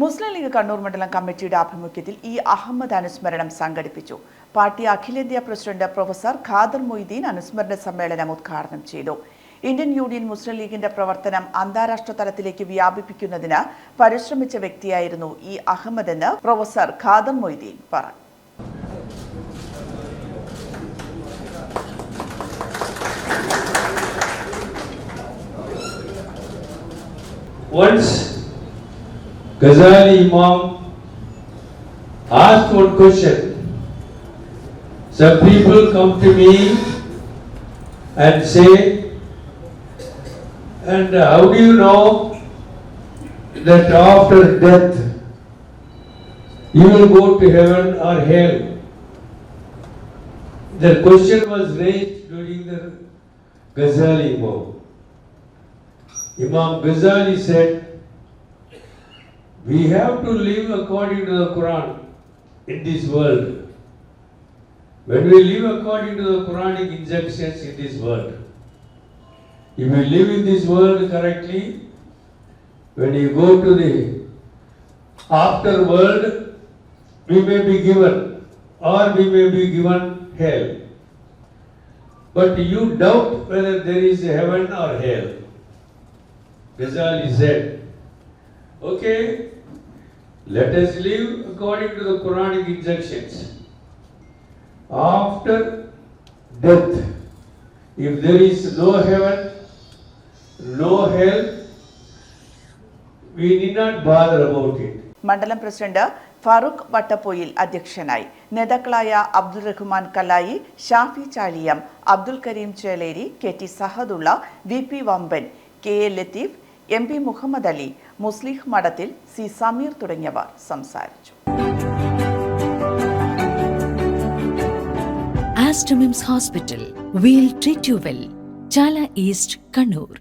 മുസ്ലിം league Kannur മണ്ഡലം കമ്മിറ്റിയുടെ ആഭിമുഖ്യത്തിൽ ഈ അഹമ്മദ് അനുസ്മരണം സംഘടിപ്പിച്ചു. പാർട്ടി അഖിലേന്ത്യാ പ്രസിഡന്റ് പ്രൊഫസർ ഖാദർ മൊയ്തീൻ അനുസ്മരണ സമ്മേളനം ഉദ്ഘാടനം ചെയ്തു. ഇന്ത്യൻ യൂണിയൻ മുസ്ലിം ലീഗിന്റെ പ്രവർത്തനം അന്താരാഷ്ട്ര തലത്തിലേക്ക് വ്യാപിപ്പിക്കുന്നതിന് പരിശ്രമിച്ച വ്യക്തിയായിരുന്നു ഈ അഹമ്മദ് എന്ന് പ്രൊഫസർ ഖാദർ മൊയ്തീൻ പറഞ്ഞു. Once Ghazali Imam asked one question. Some people come to me and say, and how do you know that after death you will go to heaven or hell? The question was raised during the Ghazali Imam. Imam Ghazali said, we have to live according to the Quran in this world. When we live according to the Quranic injunctions in this world, if we live in this world correctly, when you go to the after world, we may be given or we may be given hell. But you doubt whether there is heaven or hell. Ghazali said, okay, let us live according to the Quranic injunctions. After death, if there is no heaven, no hell, we need not bother about it. മണ്ഡലം president Farooq Vattappoyil അധ്യക്ഷനായി നേതാക്കളായ Abdul Rahman Kalayi Shafi Chaliyam Abdul Kareem Cheleri K T Sahadulla V P Vamban K A Latheef M P Muhammad Ali Muslih Madathil C Sameer തുടങ്ങിയവർ സംസാരിച്ചു. Aster MIMS hospital we'll treat you Chala east Kannur